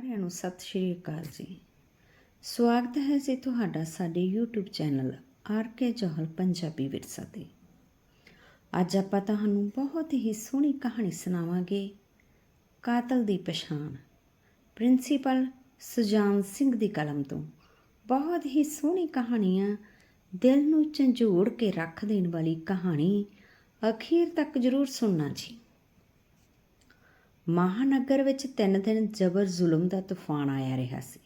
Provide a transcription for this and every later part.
ਸਾਰਿਆਂ ਨੂੰ ਸਤਿ ਸ਼੍ਰੀ ਅਕਾਲ ਜੀ। ਸਵਾਗਤ ਹੈ ਜੀ ਤੁਹਾਡਾ ਸਾਡੇ YouTube channel R K Johal Punjabi Virsa ਤੇ। ਅੱਜ ਆਪਾਂ ਤੁਹਾਨੂੰ ਬਹੁਤ ਹੀ ਸੋਹਣੀ ਕਹਾਣੀ ਸੁਣਾਵਾਂਗੇ। ਕਾਤਲ ਦੀ ਪਛਾਣ। ਪ੍ਰਿੰਸੀਪਲ ਸੁਜਾਨ ਸਿੰਘ ਦੀ ਕਲਮ ਤੋਂ। ਬਹੁਤ ਹੀ ਸੋਹਣੀ ਕਹਾਣੀਆਂ ਦਿਲ ਨੂੰ ਝੰਜੋੜ ਕੇ ਰੱਖ ਦੇਣ ਵਾਲੀ ਕਹਾਣੀ ਅਖੀਰ ਤੱਕ ਜ਼ਰੂਰ ਸੁਣਨਾ ਜੀ। ਮਹਾਨਗਰ ਵਿੱਚ ਤਿੰਨ ਦਿਨ ਜ਼ਬਰ ਜ਼ੁਲਮ ਦਾ ਤੂਫਾਨ ਆਇਆ ਰਿਹਾ ਸੀ।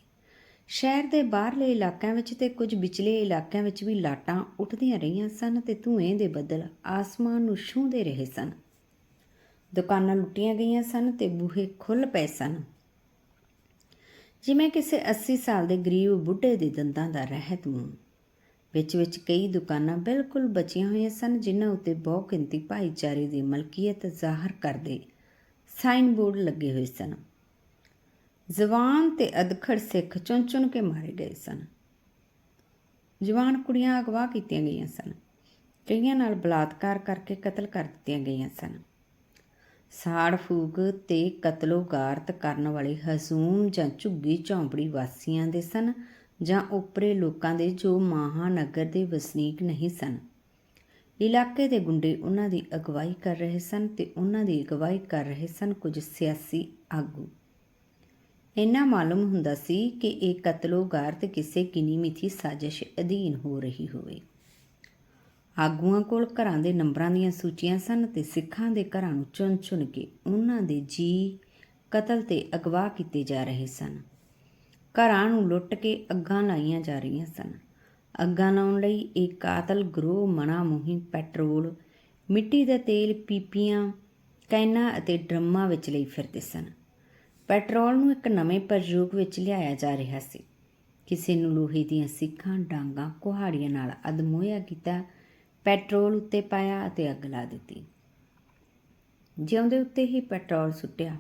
ਸ਼ਹਿਰ ਦੇ ਬਾਹਰਲੇ ਇਲਾਕਿਆਂ ਵਿੱਚ ਤੇ ਕੁਝ ਵਿਚਲੇ ਇਲਾਕਿਆਂ ਵਿੱਚ ਵੀ ਲਾਟਾਂ ਉੱਠਦੀਆਂ ਰਹੀਆਂ ਸਨ ਤੇ ਧੂਏ ਦੇ ਬੱਦਲ ਆਸਮਾਨ ਨੂੰ ਛੂੰਹਦੇ ਰਹੇ ਸਨ। ਦੁਕਾਨਾਂ ਲੁੱਟੀਆਂ ਗਈਆਂ ਸਨ ਤੇ ਬੂਹੇ ਖੁੱਲ ਪਏ ਸਨ। ਜਿਵੇਂ ਕਿਸੇ 80 ਸਾਲ ਦੇ ਗਰੀਬ ਬੁੱਢੇ ਦੇ ਦੰਦਾਂ ਦਾ ਰਹਿਤ ਮੂੰਹ। ਵਿੱਚ ਵਿੱਚ ਕਈ ਦੁਕਾਨਾਂ ਬਿਲਕੁਲ ਬਚੀਆਂ ਹੋਈਆਂ ਸਨ, ਜਿਨ੍ਹਾਂ ਉੱਤੇ ਬਹੁ ਗਿਣਤੀ ਭਾਈਚਾਰੇ ਦੀ ਮਲਕੀਅਤ ਜ਼ਾਹਰ ਕਰਦੇ ਸਾਈਨ ਬੋਰਡ ਲੱਗੇ ਹੋਏ ਸਨ। ਜਵਾਨ ਤੇ ਅਧਖੜ ਸਿੱਖ ਚੁਣ ਚੁਣ ਕੇ ਮਾਰੇ ਗਏ ਸਨ। ਜਵਾਨ ਕੁੜੀਆਂ ਅਗਵਾ ਕੀਤੀਆਂ ਗਈਆਂ ਸਨ। ਕਈਆਂ ਨਾਲ ਬਲਾਤਕਾਰ ਕਰਕੇ ਕਤਲ ਕਰ ਦਿੱਤੀਆਂ ਗਈਆਂ ਸਨ। ਸਾੜ ਫੂਕ ਤੇ ਕਤਲੋਗਾਰਤ ਕਰਨ ਵਾਲੇ ਹਜ਼ੂਮ ਜਾਂ ਝੁੱਗੀ ਝੌਂਪੜੀ ਵਾਸੀਆਂ ਦੇ ਸਨ ਜਾਂ ਉਪਰੇ ਲੋਕਾਂ ਦੇ ਜੋ ਮਹਾਨਗਰ ਦੇ ਵਸਨੀਕ ਨਹੀਂ ਸਨ। ਇਲਾਕੇ ਦੇ ਗੁੰਡੇ ਉਹਨਾਂ ਦੀ ਅਗਵਾਈ ਕਰ ਰਹੇ ਸਨ ਤੇ ਉਹਨਾਂ ਦੀ ਅਗਵਾਈ ਕਰ ਰਹੇ ਸਨ ਕੁਝ ਸਿਆਸੀ ਆਗੂ। ਇੰਨਾ ਮਾਲੂਮ ਹੁੰਦਾ ਸੀ ਕਿ ਇਹ ਕਤਲੋਗਾਰ ਕਤਲੋਗਾਰਤ ਕਿਸੇ ਕਿਨੀ ਮਿਥੀ ਸਾਜ਼ਿਸ਼ ਅਧੀਨ ਹੋ ਰਹੀ ਹੋਵੇ। ਆਗੂਆਂ ਕੋਲ ਘਰਾਂ ਦੇ ਨੰਬਰਾਂ ਦੀਆਂ ਸੂਚੀਆਂ ਸਨ ਤੇ ਸਿੱਖਾਂ ਦੇ ਘਰਾਂ ਨੂੰ ਚੁਣ-ਚੁਣ ਕੇ ਉਹਨਾਂ ਦੇ ਜੀ ਕਤਲ ਤੇ ਅਗਵਾ ਕੀਤੇ ਜਾ ਰਹੇ ਸਨ। ਘਰਾਂ ਨੂੰ ਲੁੱਟ ਕੇ ਅੱਗਾਂ ਲਾਈਆਂ ਜਾ ਰਹੀਆਂ ਸਨ। ਅੱਗਾਂ ਲਾਉਣ ਲਈ ਇਹ ਕਾਤਲ ਗਰੋਹ ਮਣਾ ਮੁਹੀ ਪੈਟਰੋਲ, ਮਿੱਟੀ ਦਾ ਤੇਲ, ਪੀਪੀਆਂ, ਕੈਨਾਂ ਅਤੇ ਡਰਮਾਂ ਵਿੱਚ ਲਈ ਫਿਰਦੇ ਸਨ। ਪੈਟਰੋਲ ਨੂੰ ਇੱਕ ਨਵੇਂ ਪ੍ਰਯੋਗ ਵਿੱਚ ਲਿਆਇਆ ਜਾ ਰਿਹਾ ਸੀ। ਕਿਸੇ ਨੂੰ ਲੋਹੇ ਦੀਆਂ ਸਿੱਖਾਂ, ਡਾਂਗਾਂ, ਕੁਹਾੜੀਆਂ ਨਾਲ ਅਦਮੋਇਆ ਕੀਤਾ, ਪੈਟਰੋਲ ਉੱਤੇ ਪਾਇਆ ਅਤੇ ਅੱਗ ਲਾ ਦਿੱਤੀ। ਜਿਉਂਦੇ ਉੱਤੇ ਹੀ ਪੈਟਰੋਲ ਸੁੱਟਿਆ।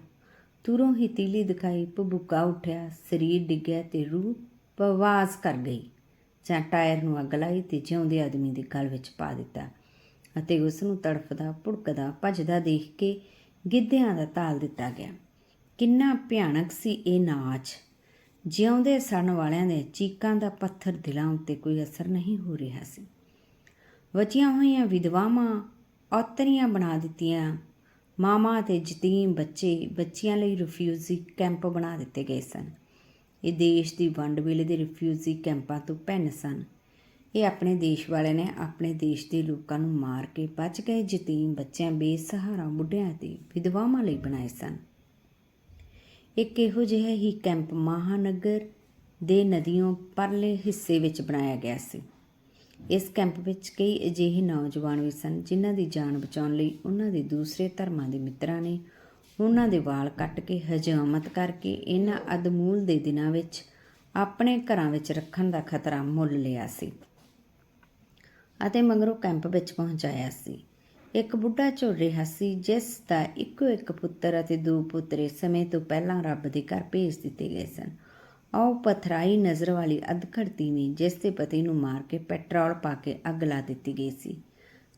ਤੁਰੋਂ ਹੀ ਤੀਲੀ ਦਿਖਾਈ, ਭਬੁਕਾ ਉੱਠਿਆ, ਸਰੀਰ ਡਿੱਗਿਆ ਤੇ ਰੂਹ ਪਵਾਸ ਕਰ ਗਈ। ਜਾਂ ਟਾਇਰ ਨੂੰ ਅੱਗ ਲਾਈ ਤੇ ਜਿਉਂਦੇ ਆਦਮੀ ਦੇ ਗਲ ਵਿੱਚ ਪਾ ਦਿੱਤਾ ਅਤੇ ਉਸ ਨੂੰ ਤੜਫਦਾ, ਭੁੜਕਦਾ, ਭੱਜਦਾ ਦੇਖ ਕੇ ਗਿੱਧਿਆਂ ਦਾ ਤਾਲ ਦਿੱਤਾ ਗਿਆ। ਕਿੰਨਾ ਭਿਆਨਕ ਸੀ ਇਹ ਨਾਚ। ਜਿਉਂਦੇ ਸੜਨ ਵਾਲਿਆਂ ਦੇ ਚੀਕਾਂ ਦਾ ਪੱਥਰ ਦਿਲਾਂ ਉੱਤੇ ਕੋਈ ਅਸਰ ਨਹੀਂ ਹੋ ਰਿਹਾ ਸੀ। ਬਚੀਆਂ ਹੋਈਆਂ ਵਿਧਵਾਵਾਂ ਔਤਰੀਆਂ ਬਣਾ ਦਿੱਤੀਆਂ। ਮਾਮਾ ਤੇ ਜਤੀਮ ਬੱਚੇ ਬੱਚਿਆਂ ਲਈ ਰਿਫਿਊਜੀ ਕੈਂਪ ਬਣਾ ਦਿੱਤੇ ਗਏ ਸਨ। ਇਹ ਦੇਸ਼ ਦੀ ਵੰਡ ਵੇਲੇ ਦੇ ਰਿਫਿਊਜੀ ਕੈਂਪਾਂ ਤੋਂ ਭਿੰਨ ਸਨ। ਇਹ ਆਪਣੇ ਦੇਸ਼ ਵਾਲਿਆਂ ਨੇ ਆਪਣੇ ਦੇਸ਼ ਦੇ ਲੋਕਾਂ ਨੂੰ ਮਾਰ ਕੇ ਬਚ ਗਏ, ਯਤੀਮ ਬੱਚਿਆਂ, ਬੇਸਹਾਰਾ ਬੁੱਢਿਆਂ ਤੇ ਵਿਧਵਾਵਾਂ ਲਈ ਬਣਾਏ ਸਨ। ਇੱਕ ਇਹੋ ਜਿਹਾ ਹੀ ਕੈਂਪ ਮਹਾਨਗਰ ਦੇ ਨਦੀਆਂ ਪਰਲੇ ਹਿੱਸੇ ਵਿੱਚ ਬਣਾਇਆ ਗਿਆ ਸੀ। ਇਸ ਕੈਂਪ ਵਿੱਚ ਕਈ ਅਜਿਹੇ ਨੌਜਵਾਨ ਵੀ ਸਨ ਜਿਨ੍ਹਾਂ ਦੀ ਜਾਨ ਬਚਾਉਣ ਲਈ ਉਹਨਾਂ ਦੇ ਦੂਸਰੇ ਧਰਮਾਂ ਦੇ ਮਿੱਤਰਾਂ ਨੇ ਉਹਨਾਂ ਦੇ ਵਾਲ ਕੱਟ ਕੇ ਹਜਾਮਤ ਕਰਕੇ ਇਹਨਾਂ ਅਦਮੂਲ ਦੇ ਦਿਨਾਂ ਵਿੱਚ ਆਪਣੇ ਘਰਾਂ ਵਿੱਚ ਰੱਖਣ ਦਾ ਖਤਰਾ ਮੁੱਲ ਲਿਆ ਸੀ। ਅਤੇ ਮਗਰੋਂ ਕੈਂਪ ਵਿੱਚ ਪਹੁੰਚਾਇਆ ਸੀ। ਇੱਕ ਬੁੱਢਾ ਝੁਰ ਰਿਹਾ ਸੀ, ਜਿਸ ਦਾ ਇੱਕੋ ਇੱਕ ਪੁੱਤਰ ਅਤੇ ਦੋ ਪੁੱਤਰੇ ਸਮੇਂ ਤੋਂ ਪਹਿਲਾਂ ਰੱਬ ਦੇ ਘਰ ਭੇਜ ਦਿੱਤੇ ਗਏ ਸਨ। ਉਹ ਪਥਰਾਈ ਨਜ਼ਰ ਵਾਲੀ ਅਧਖੜਤੀ ਨੇ, ਜਿਸ ਦੇ ਪਤੀ ਨੂੰ ਮਾਰ ਕੇ ਪੈਟਰੋਲ ਪਾ ਕੇ ਅੱਗ ਲਾ ਦਿੱਤੀ ਗਈ ਸੀ।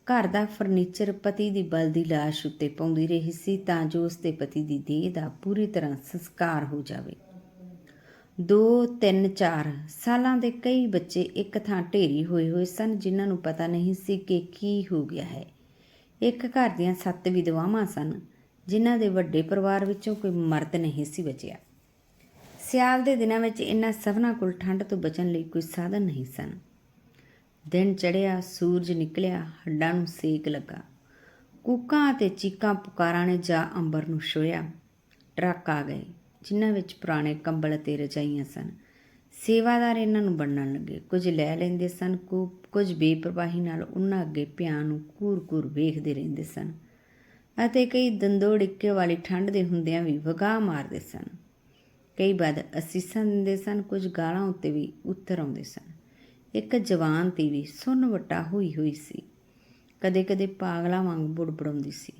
ਘਰ ਦਾ ਫਰਨੀਚਰ ਪਤੀ ਦੀ ਬਲਦੀ ਲਾਸ਼ ਉੱਤੇ ਪਾਉਂਦੀ ਰਹੀ ਸੀ ਤਾਂ ਜੋ ਉਸ ਦੇ ਪਤੀ ਦੀ ਦੇਹ ਦਾ ਪੂਰੀ ਤਰ੍ਹਾਂ ਸੰਸਕਾਰ ਹੋ ਜਾਵੇ। 2 3 4 ਸਾਲਾਂ ਦੇ ਕਈ ਬੱਚੇ ਇੱਕ ਥਾਂ ਢੇਰੀ ਹੋਏ ਹੋਏ ਸਨ ਜਿਨ੍ਹਾਂ ਨੂੰ ਪਤਾ ਨਹੀਂ ਸੀ ਕਿ ਕੀ ਹੋ ਗਿਆ ਹੈ। ਇੱਕ ਘਰ ਦੀਆਂ ਸੱਤ ਵਿਧਵਾਵਾਂ ਸਨ ਜਿਨ੍ਹਾਂ ਦੇ ਵੱਡੇ ਪਰਿਵਾਰ ਵਿੱਚੋਂ ਕੋਈ ਮਰਦ ਨਹੀਂ ਸੀ ਬਚਿਆ। ਸਿਆਲ ਦੇ ਦਿਨਾਂ ਵਿੱਚ ਇਹਨਾਂ ਸਭਨਾਂ ਕੋਲ ਠੰਡ ਤੋਂ ਬਚਣ ਲਈ ਕੋਈ ਸਾਧਨ ਨਹੀਂ ਸਨ। ਦਿਨ ਚੜਿਆ ਸੂਰਜ ਨਿਕਲਿਆ, ਹੱਡਾਂ ਨੂੰ ਸੇਕ ਲੱਗਾ। ਕੂਕਾਂ ਅਤੇ ਚੀਕਾਂ ਪੁਕਾਰਾਂ ਨੇ ਜਾ ਅੰਬਰ ਨੂੰ ਛੋਇਆ ਟਰੱਕ ਆ ਗਏ, ਜਿਨ੍ਹਾਂ ਵਿੱਚ ਪੁਰਾਣੇ ਕੰਬਲ ਅਤੇ ਰਜਾਈਆਂ ਸਨ। ਸੇਵਾਦਾਰ ਇਹਨਾਂ ਨੂੰ ਵੰਡਣ ਲੱਗੇ। ਕੁਝ ਲੈ ਲੈਂਦੇ ਸਨ ਕੁਝ ਬੇਪਰਵਾਹੀ ਨਾਲ ਉਹਨਾਂ ਅੱਗੇ ਪਿਆਨ ਨੂੰ ਕੂਰ-ਕੂਰ ਵੇਖਦੇ ਰਹਿੰਦੇ ਸਨ ਅਤੇ ਕਈ ਦੰਦੋ ਡਿੱਕੇ ਵਾਲੀ ਠੰਡ ਦੇ ਹੁੰਦਿਆਂ ਵੀ ਵਗਾ ਮਾਰਦੇ ਸਨ। ਕਈ ਬਾਦ ਅਸੀਸਾਂ ਦਿੰਦੇ ਸਨ, ਕੁਝ ਗਾਲਾਂ ਉੱਤੇ ਵੀ ਉੱਤਰ ਆਉਂਦੇ ਸਨ। ਇੱਕ ਜਵਾਨ ਦੀ ਵੀ ਸੁੰਨ ਵਟਾ ਹੋਈ ਹੋਈ ਸੀ। ਕਦੇ-ਕਦੇ ਪਾਗਲਾ ਵਾਂਗ ਬੁੜਬੜਾਉਂਦੀ ਸੀ।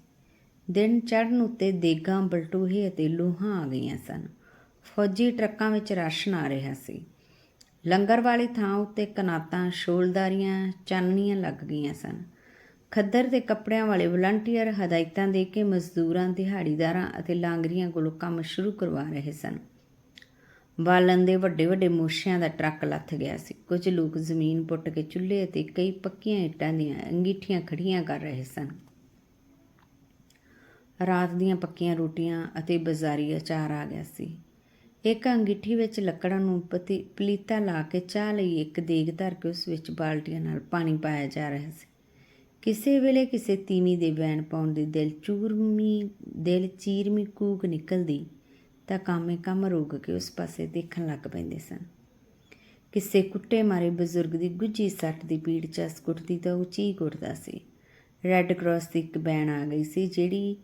ਦਿਨ ਚੜ੍ਹਨ ਉੱਤੇ ਦੇਗਾਂ ਬਲਟੂਹੇ ਅਤੇ ਲੋਹਾਂ ਆ ਗਈਆਂ ਸਨ। ਫੌਜੀ ਟਰੱਕਾਂ ਵਿੱਚ ਰਾਸ਼ਨ ਆ ਰਿਹਾ ਸੀ। ਲੰਗਰ ਵਾਲੀ ਥਾਂ ਉੱਤੇ ਕਨਾਤਾਂ, ਸ਼ੋਲਦਾਰੀਆਂ, ਚਾਨਣੀਆਂ ਲੱਗ ਗਈਆਂ ਸਨ। ਖੱਦਰ ਦੇ ਕੱਪੜਿਆਂ ਵਾਲੇ ਵਲੰਟੀਅਰ ਹਦਾਇਤਾਂ ਦੇ ਕੇ ਮਜ਼ਦੂਰਾਂ, ਦਿਹਾੜੀਦਾਰਾਂ ਅਤੇ ਲਾਂਗਰੀਆਂ ਕੋਲੋਂ ਕੰਮ ਸ਼ੁਰੂ ਕਰਵਾ ਰਹੇ ਸਨ। ਬਾਲਣ ਦੇ ਵੱਡੇ ਵੱਡੇ ਮੋਸ਼ਿਆਂ ਦਾ ਟਰੱਕ ਲੱਥ ਗਿਆ ਸੀ। ਕੁਝ ਲੋਕ ਜ਼ਮੀਨ ਪੁੱਟ ਕੇ ਚੁੱਲ੍ਹੇ ਅਤੇ ਕਈ ਪੱਕੀਆਂ ਇੱਟਾਂ ਦੀਆਂ ਅੰਗੀਠੀਆਂ ਖੜੀਆਂ ਕਰ ਰਹੇ ਸਨ। ਰਾਤ ਦੀਆਂ ਪੱਕੀਆਂ ਰੋਟੀਆਂ ਅਤੇ ਬਾਜ਼ਾਰੀ ਅਚਾਰ ਆ ਗਿਆ ਸੀ। ਇੱਕ ਅੰਗੀਠੀ ਵਿੱਚ ਲੱਕੜਾਂ ਨੂੰ ਪਤੀ ਪਲੀਤਾ ਲਾ ਕੇ ਚਾਹ ਲਈ ਇੱਕ ਦੇਗ ਧਰ ਕੇ ਉਸ ਵਿੱਚ ਬਾਲਟੀਆਂ ਨਾਲ ਪਾਣੀ ਪਾਇਆ ਜਾ ਰਿਹਾ ਸੀ। ਕਿਸੇ ਵੇਲੇ ਕਿਸੇ ਤੀਵੀਂ ਦੇ ਵੈਣ ਪਾਉਣ ਦੀ ਦਿਲ ਚੂਰਮੀ, ਦਿਲ ਚੀਰਮੀ ਕੂਕ ਨਿਕਲਦੀ ਤਾਂ ਕਾਮੇ ਕੰਮ ਰੋਕ ਕੇ ਉਸ ਪਾਸੇ ਦੇਖਣ ਲੱਗ ਪੈਂਦੇ ਸਨ। ਕਿਸੇ ਕੁੱਟੇ ਮਾਰੇ ਬਜ਼ੁਰਗ ਦੀ ਗੁੱਜੀ ਸੱਟ ਦੀ ਪੀੜ ਚਸ ਕੁੱਟਦੀ ਤਾਂ ਉਹ ਚੀਕ ਉੱਠਦਾ ਸੀ। ਰੈੱਡ ਕਰਾਸ ਦੀ ਇੱਕ ਬੈਨ ਆ ਗਈ ਸੀ ਜਿਹੜੀ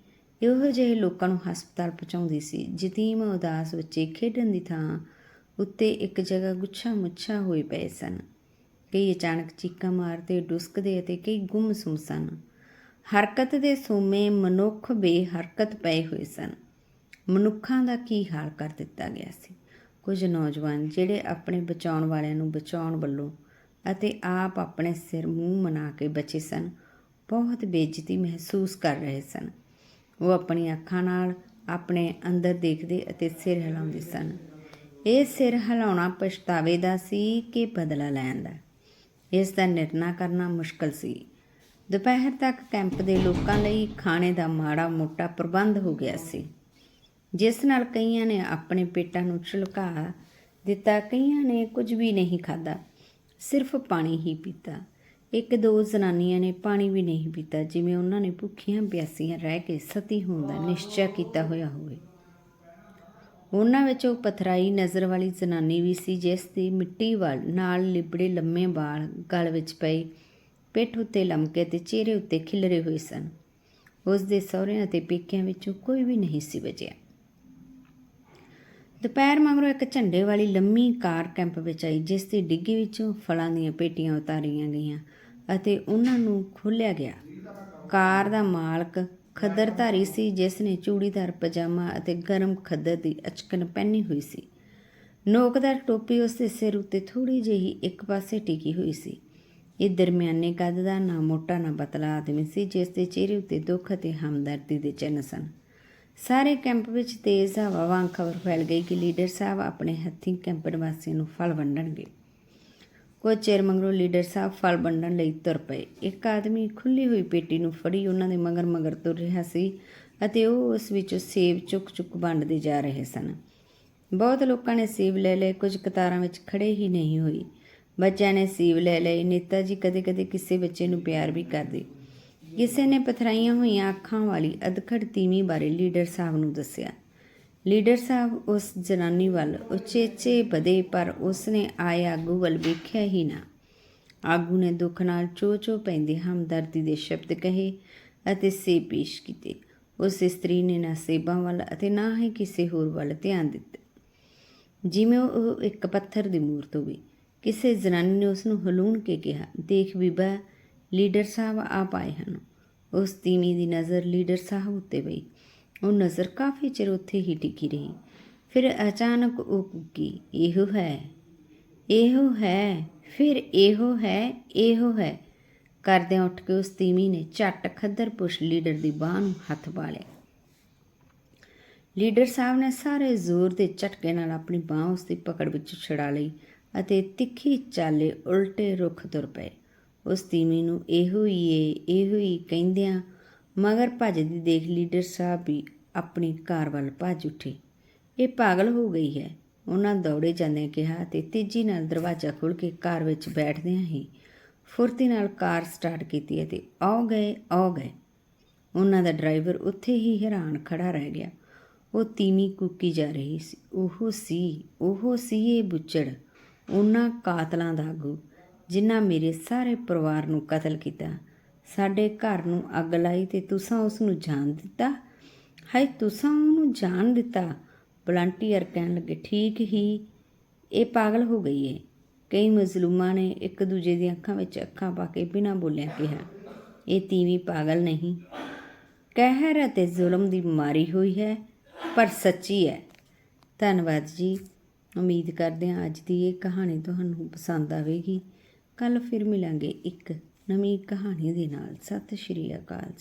ਇਹੋ ਜਿਹੇ ਲੋਕਾਂ ਨੂੰ ਹਸਪਤਾਲ ਪਹੁੰਚਾਉਂਦੀ ਸੀ ਯਤੀਮ ਉਦਾਸ ਬੱਚੇ ਖੇਡਣ ਦੀ ਥਾਂ ਉੱਤੇ ਇੱਕ ਜਗ੍ਹਾ ਗੁੱਛਾ ਮੁੱਛਾ ਹੋਏ ਪਏ ਸਨ। ਕਈ ਅਚਾਨਕ ਚੀਕਾਂ ਮਾਰਦੇ, ਡੁਸਕਦੇ ਅਤੇ ਕਈ ਗੁੰਮ ਸੁਮ ਸਨ। ਹਰਕਤ ਦੇ ਸੋਮੇ ਮਨੁੱਖ ਬੇਹਰਕਤ ਪਏ ਹੋਏ ਸਨ। ਮਨੁੱਖਾਂ ਦਾ ਕੀ ਹਾਲ ਕਰ ਦਿੱਤਾ ਗਿਆ ਸੀ? ਕੁਝ ਨੌਜਵਾਨ ਜਿਹੜੇ ਆਪਣੇ ਬਚਾਉਣ ਵਾਲਿਆਂ ਨੂੰ ਬਚਾਉਣ ਵੱਲੋਂ ਅਤੇ ਆਪ ਆਪਣੇ ਸਿਰ ਮੂੰਹ ਮਨਾ ਕੇ ਬਚੇ ਸਨ, ਬਹੁਤ ਬੇਇੱਜ਼ਤੀ ਮਹਿਸੂਸ ਕਰ ਰਹੇ ਸਨ। ਉਹ ਆਪਣੀ ਅੱਖਾਂ ਨਾਲ ਆਪਣੇ ਅੰਦਰ ਦੇਖਦੇ ਅਤੇ ਸਿਰ ਹਿਲਾਉਂਦੇ ਸਨ। ਇਹ ਸਿਰ ਹਿਲਾਉਣਾ ਪਛਤਾਵੇ ਦਾ ਸੀ ਕਿ ਬਦਲਾ ਲੈਣ ਦਾ? ਇਸ ਦਾ ਨਿਰਣਾ ਕਰਨਾ ਮੁਸ਼ਕਲ ਸੀ। ਦੁਪਹਿਰ ਤੱਕ ਕੈਂਪ ਦੇ ਲੋਕਾਂ ਲਈ ਖਾਣੇ ਦਾ ਮਾੜਾ ਮੋਟਾ ਪ੍ਰਬੰਧ ਹੋ ਗਿਆ ਸੀ। ਜਿਸ ਨਾਲ ਕਈਆਂ ਨੇ ਆਪਣੇ ਪੇਟਾਂ ਨੂੰ ਝਲਕਾ ਦਿੱਤਾ, ਕਈਆਂ ਨੇ ਕੁਝ ਵੀ ਨਹੀਂ ਖਾਦਾ ਸਿਰਫ ਪਾਣੀ ਹੀ ਪੀਤਾ। ਇੱਕ ਦੋ ਜ਼ਨਾਨੀਆਂ ਨੇ ਪਾਣੀ ਵੀ ਨਹੀਂ ਪੀਤਾ, ਜਿਵੇਂ ਉਹਨਾਂ ਨੇ ਭੁੱਖੀਆਂ ਪਿਆਸੀਆਂ ਰਹਿ ਕੇ ਸਤੀ ਹੋਣ ਦਾ ਨਿਸ਼ਚੈ ਕੀਤਾ ਹੋਇਆ ਹੋਵੇ। ਉਹਨਾਂ ਵਿੱਚ ਉਹ ਪਥਰਾਈ ਨਜ਼ਰ ਵਾਲੀ ਜ਼ਨਾਨੀ ਵੀ ਸੀ, ਜਿਸ ਦੀ ਮਿੱਟੀ ਵਾਲ ਨਾਲ ਲਿਬੜੇ ਲੰਮੇ ਵਾਲ ਗਲ ਵਿੱਚ ਪਏ ਪਿੱਠ ਉੱਤੇ ਲਮਕੇ ਤੇ ਚਿਹਰੇ ਉੱਤੇ ਖਿਲਰੇ ਹੋਏ ਸਨ। ਉਸ ਦੇ ਸਹੁਰਿਆਂ ਅਤੇ ਪੇਕਿਆਂ ਵਿੱਚੋਂ ਕੋਈ ਵੀ ਨਹੀਂ ਸੀ ਬਚਿਆ। ਦੁਪਹਿਰ ਮਗਰੋਂ ਇੱਕ ਝੰਡੇ ਵਾਲੀ ਲੰਮੀ ਕਾਰ ਕੈਂਪ ਵਿੱਚ ਆਈ, ਜਿਸ ਦੀ ਡਿੱਗੀ ਵਿੱਚੋਂ ਫਲਾਂ ਦੀਆਂ ਪੇਟੀਆਂ ਉਤਾਰੀਆਂ ਗਈਆਂ ਅਤੇ ਉਹਨਾਂ ਨੂੰ ਖੋਲ੍ਹਿਆ ਗਿਆ। ਕਾਰ ਦਾ ਮਾਲਕ ਖੱਦਰਧਾਰੀ ਸੀ, ਜਿਸ ਨੇ ਚੂੜੀਦਾਰ ਪਜਾਮਾ ਅਤੇ ਗਰਮ ਖੱਦਰ ਦੀ ਅਚਕਨ ਪਹਿਨੀ ਹੋਈ ਸੀ। ਨੋਕਦਾਰ ਟੋਪੀ ਉਸ ਦੇ ਸਿਰ ਉੱਤੇ ਥੋੜੀ ਜਿਹੀ ਇੱਕ ਪਾਸੇ ਟਿਕੀ ਹੋਈ ਸੀ। ਇਹ ਦਰਮਿਆਨੇ ਕੱਦ ਦਾ ਨਾ ਮੋਟਾ ਨਾ ਪਤਲਾ ਆਦਮੀ ਸੀ, ਜਿਸ ਦੇ ਚਿਹਰੇ ਉੱਤੇ ਦੁੱਖ ਅਤੇ ਹਮਦਰਦੀ ਦੇ ਚਿੰਨ੍ਹ ਸਨ। ਸਾਰੇ ਕੈਂਪ ਵਿੱਚ ਤੇਜ਼ ਹਵਾ, ਵਾਂਗ ਖਬਰ ਫੈਲ ਗਈ ਕਿ ਲੀਡਰ ਸਾਹਿਬ ਆਪਣੇ ਹੱਥੀਂ ਕੈਂਪ ਨਿਵਾਸੀਆਂ ਨੂੰ ਫਲ ਵੰਡਣਗੇ। ਕੁਝ ਚਿਰ ਮਗਰੋਂ ਲੀਡਰ ਸਾਹਿਬ ਫਲ ਵੰਡਣ ਲਈ ਤੁਰ ਪਏ। ਇੱਕ ਆਦਮੀ ਖੁੱਲੀ ਹੋਈ ਪੇਟੀ ਨੂੰ ਫੜੀ, ਉਹਨਾਂ ਦੇ ਮਗਰ ਮਗਰ ਤੁਰ ਰਿਹਾ ਸੀ ਅਤੇ ਉਹ ਉਸ ਵਿੱਚੋਂ ਸੇਬ ਚੁੱਕ ਚੁੱਕ ਵੰਡਦੇ ਜਾ ਰਹੇ ਸਨ। ਬਹੁਤ ਲੋਕਾਂ ਨੇ ਸੇਬ ਲੈ ਲਏ, ਕੁਝ ਕਤਾਰਾਂ ਵਿੱਚ ਖੜੇ ਹੀ ਨਹੀਂ ਹੋਈ ਬੱਚਿਆਂ ਨੇ ਸੇਬ ਲੈ ਲਏ। ਨੇਤਾ ਜੀ ਕਦੇ-ਕਦੇ ਕਿਸੇ ਬੱਚੇ ਨੂੰ ਪਿਆਰ ਵੀ ਕਰਦੇ। ਕਿਸੇ ਨੇ ਪਥਰਾਈਆਂ ਹੋਈਆਂ ਅੱਖਾਂ ਵਾਲੀ ਅਧਖੜ ਤੀਵੀਂ ਬਾਰੇ ਲੀਡਰ ਸਾਹਿਬ ਨੂੰ ਦੱਸਿਆ। ਲੀਡਰ ਸਾਹਿਬ ਉਸ ਜਨਾਨੀ ਵੱਲ ਉਚੇਚੇ ਬਦੇ ਪਰ ਉਸਨੇ ਆਏ ਆਗੂ ਵੱਲ ਵੇਖਿਆ ਹੀ ਨਾ। ਆਗੂ ਨੇ ਦੁੱਖ ਨਾਲ ਚੋ-ਚੋ ਪੈਂਦੇ ਹਮਦਰਦੀ ਦੇ ਸ਼ਬਦ ਕਹੇ ਅਤੇ ਸੇਬ ਪੇਸ਼ ਕੀਤੇ। ਉਸ ਇਸਤਰੀ ਨੇ ਨਾ ਸੇਬਾਂ ਵੱਲ ਅਤੇ ਨਾ ਹੀ ਕਿਸੇ ਹੋਰ ਵੱਲ ਧਿਆਨ ਦਿੱਤਾ। ਜਿਵੇਂ ਉਹ ਇੱਕ ਪੱਥਰ ਦੀ ਮੂਰਤ ਹੋਵੇ, ਕਿਸੇ ਜਨਾਨੀ ਨੇ ਉਸ ਨੂੰ ਹਲੂਣ ਕੇ ਕਿਹਾ, ਦੇਖ ਬੀਬਾ ਲੀਡਰ ਸਾਹਿਬ ਆਪ ਆਏ ਹਨ। ਉਸ ਤੀਵੀਂ ਦੀ ਨਜ਼ਰ ਲੀਡਰ ਸਾਹਿਬ ਉੱਤੇ ਪਈ। ਉਹ ਨਜ਼ਰ ਕਾਫੀ ਚਿਰ ਉੱਥੇ ਹੀ ਟਿਕੀ ਰਹੀ। ਫਿਰ ਅਚਾਨਕ ਉਹ ਕੁੱਕੀ, ਇਹੋ ਹੈ ਇਹੋ ਹੈ, ਫਿਰ ਇਹੋ ਹੈ ਇਹੋ ਹੈ। ਕਰਦਿਆਂ ਉੱਠ ਕੇ ਉਸ ਤੀਵੀਂ ਨੇ ਝੱਟ ਖੱਦਰ ਪੁਸ਼ ਲੀਡਰ ਦੀ ਬਾਹ ਨੂੰ ਹੱਥ ਪਾ ਲਿਆ। ਲੀਡਰ ਸਾਹਿਬ ਨੇ ਸਾਰੇ ਜ਼ੋਰ ਦੇ ਝਟਕੇ ਨਾਲ ਆਪਣੀ ਬਾਹ ਉਸ ਦੀ ਪਕੜ ਵਿੱਚ ਛੜਾ ਲਈ ਅਤੇ ਤਿੱਖੀ ਚਾਲੇ ਉਲਟੇ ਰੁੱਖ ਤੁਰ ਪਏ। ਉਸ ਤੀਮੀ ਨੂੰ ਇਹੋ ਹੀ ਏ, ਇਹੋ ਹੀ ਕਹਿੰਦਿਆਂ ਮਗਰ ਭੱਜਦੀ ਦੇਖ ਲੀਡਰ ਸਾਹਿਬ ਵੀ ਆਪਣੀ ਕਾਰ ਵੱਲ ਭੱਜ ਉੱਠੇ। ਇਹ ਪਾਗਲ ਹੋ ਗਈ ਹੈ। ਉਹਨਾਂ ਦੌੜੇ ਜਾਂਦੇ ਕਿਹਾ, ਤੇ ਤੇਜ਼ੀ ਨਾਲ ਦਰਵਾਜ਼ਾ ਖੋਲ੍ਹ ਕੇ ਕਾਰ ਵਿੱਚ ਬੈਠਦਿਆਂ ਹੀ ਫੁਰਤੀ ਨਾਲ ਕਾਰ ਸਟਾਰਟ ਕੀਤੀ ਅਤੇ ਆਉ ਗਏ ਆਉ ਗਏ। ਉਹਨਾਂ ਦਾ ਡਰਾਈਵਰ ਉੱਥੇ ਹੀ ਹੈਰਾਨ ਖੜਾ ਰਹਿ ਗਿਆ। ਉਹ ਤੀਵੀਂ ਕੁੱਕੀ ਜਾ ਰਹੀ ਸੀ। ਉਹ ਸੀ ਉਹ ਸੀ ਇਹ ਬੁੱਚੜ। ਉਹਨਾਂ ਕਾਤਲਾਂ ਦਾ ਆਗੂ। ਜਿਨ੍ਹਾਂ ਮੇਰੇ ਸਾਰੇ ਪਰਿਵਾਰ ਨੂੰ ਕਤਲ ਕੀਤਾ। ਸਾਡੇ ਘਰ ਨੂੰ ਅੱਗ ਲਾਈ ਤੇ ਤੁਸੀਂ ਉਸ ਨੂੰ ਜਾਣ ਦਿੱਤਾ? ਹਾਏ, ਤੁਸੀਂ ਉਹਨੂੰ ਜਾਣ ਦਿੱਤਾ? ਵਲੰਟੀਅਰ ਕਹਿਣ ਲੱਗੇ, ਠੀਕ ਹੀ, ਇਹ ਪਾਗਲ ਹੋ ਗਈ ਏ। ਕਈ ਮਜ਼ਲੂਮਾਂ ਨੇ ਇੱਕ ਦੂਜੇ ਦੀਆਂ ਅੱਖਾਂ ਵਿੱਚ ਅੱਖਾਂ ਪਾ ਕੇ ਬਿਨਾਂ ਬੋਲਿਆ ਕਿਹਾ, ਇਹ ਤੀਵੀਂ ਪਾਗਲ ਨਹੀਂ। ਕਹਿਰ ਅਤੇ ਜ਼ੁਲਮ ਦੀ ਮਾਰੀ ਹੋਈ ਹੈ, ਪਰ ਸੱਚੀ ਹੈ। ਧੰਨਵਾਦ ਜੀ। ਉਮੀਦ ਕਰਦੇ ਹਾਂ ਅੱਜ ਦੀ ਇਹ ਕਹਾਣੀ ਤੁਹਾਨੂੰ ਪਸੰਦ ਆਵੇਗੀ। ਕੱਲ ਫਿਰ ਮਿਲਾਂਗੇ ਇੱਕ ਨਵੀਂ ਕਹਾਣੀ ਦੇ ਨਾਲ। ਸਤਿ ਸ਼੍ਰੀ ਅਕਾਲ।